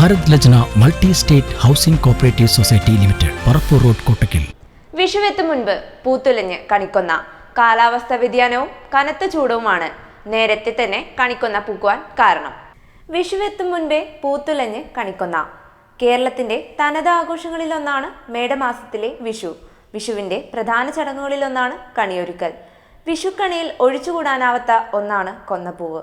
Bharat Lajna multi state housing cooperative society limited Parappur road Kottakkal. വിഷുവെത്തും മുൻപ് പൂത്തുലഞ്ഞ് കണിക്കൊന്ന. കാലാവസ്ഥ വ്യതിയാനവും കനത്ത ചൂടവുമാണ് നേരത്തെ തന്നെ കണിക്കൊന്ന പൂക്കുവാൻ കാരണം. വിഷുവെത്തും മുൻപേ പൂത്തുലഞ്ഞ് കണിക്കൊന്ന. കേരളത്തിന്റെ തനത് ആഘോഷങ്ങളിലൊന്നാണ് മേടമാസത്തിലെ വിഷു. വിഷുവിന്റെ പ്രധാന ചടങ്ങുകളിലൊന്നാണ് കണിയൊരുക്കൽ. വിഷുക്കണിയിൽ ഒഴിച്ചുകൂടാനാവാത്ത ഒന്നാണ് കൊന്നപ്പൂവ്.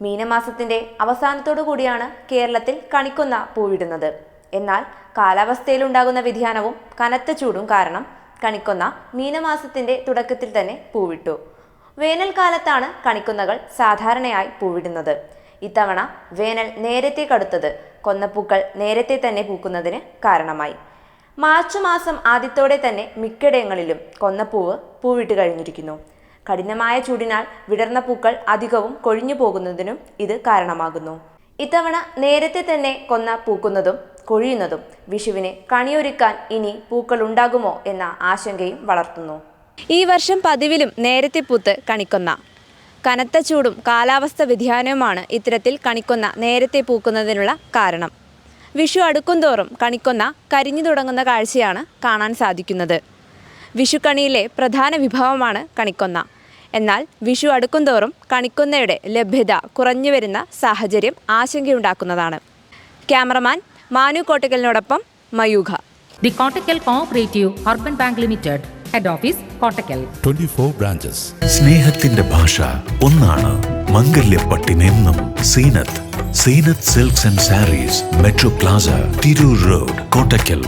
മീനമാസത്തിന്റെ അവസാനത്തോടു കൂടിയാണ് കേരളത്തിൽ കണിക്കൊന്ന പൂവിടുന്നത്. എന്നാൽ കാലാവസ്ഥയിലുണ്ടാകുന്ന വ്യതിയാനവും കനത്ത ചൂടും കാരണം കണിക്കൊന്ന മീനമാസത്തിന്റെ തുടക്കത്തിൽ തന്നെ പൂവിട്ടു. വേനൽക്കാലത്താണ് കണിക്കൊന്നകൾ സാധാരണയായി പൂവിടുന്നത്. ഇത്തവണ വേനൽ നേരത്തെ കടുത്തത് കൊന്നപ്പൂക്കൾ നേരത്തെ തന്നെ പൂക്കുന്നതിന് കാരണമായി. മാർച്ച് മാസം ആദ്യത്തോടെ തന്നെ മിക്കയിടങ്ങളിലും കൊന്നപ്പൂവ് പൂവിട്ട് കഴിഞ്ഞിരിക്കുന്നു. കഠിനമായ ചൂടിനാൽ വിടർന്ന പൂക്കൾ അധികവും കൊഴിഞ്ഞു പോകുന്നതിനും ഇത് കാരണമാകുന്നു. ഇത്തവണ നേരത്തെ തന്നെ കൊന്ന പൂക്കുന്നതും കൊഴിയുന്നതും വിഷുവിനെ കണിയൊരുക്കാൻ ഇനി പൂക്കൾ ഉണ്ടാകുമോ എന്ന ആശങ്കയും വളർത്തുന്നു. ഈ വർഷം പതിവിലും നേരത്തെ പൂത്ത് കണിക്കൊന്ന. കനത്ത ചൂടും കാലാവസ്ഥ വ്യതിയാനവുമാണ് ഇത്തരത്തിൽ കണിക്കൊന്ന നേരത്തെ പൂക്കുന്നതിനുള്ള കാരണം. വിഷു അടുക്കുംതോറും കണിക്കൊന്ന കരിഞ്ഞു തുടങ്ങുന്ന കാഴ്ചയാണ് കാണാൻ സാധിക്കുന്നത്. വിഷുക്കണിയിലെ പ്രധാന വിഭവമാണ് കണിക്കൊന്ന. എന്നാൽ വിഷു അടുക്കുംതോറും കണിക്കൊന്നയുടെ ലഭ്യത കുറഞ്ഞു വരുന്ന സാഹചര്യം ആശങ്കയുണ്ടാക്കുന്നതാണ്. Cameraman Manu കോട്ടക്കലിനോടൊപ്പം Mayukha. The Kottakkal cooperative urban bank limited head office Kottakkal. Twenty 24 branches. സ്നേഹത്തിന്റെ ഭാഷ ഒന്നാണ്. മംഗല്യപ്പട്ടിനെന്നും Zeenath. Zeenath silks and sarees metro plaza Tirur road Kottakkal